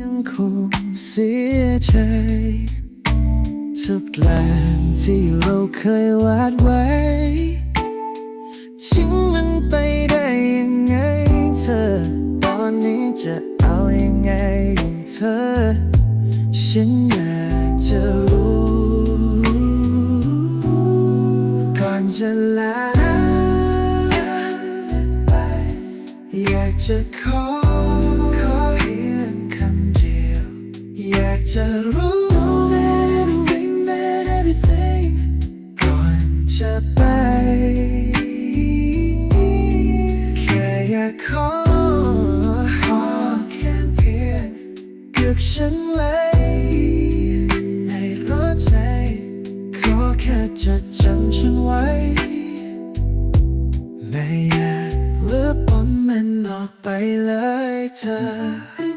ยังคงเสียใจทุกแปลงที่เราเคยวาดไว้ทิ้งมันไปได้ยังไงเธอ ตอนนี้จะเอายังไงเธอ ฉันอยากจะรู้ก่อนจะลาไปอยากจะขอ จะรู้ that everything that everything ก่อนจะไปแค่อยากขอขอแค่เพียงเกือกฉันเลยให้รู้ใจ ขอแค่จะจำฉันไว้ไม่อยากลบปนมันออกไปเลยเธอ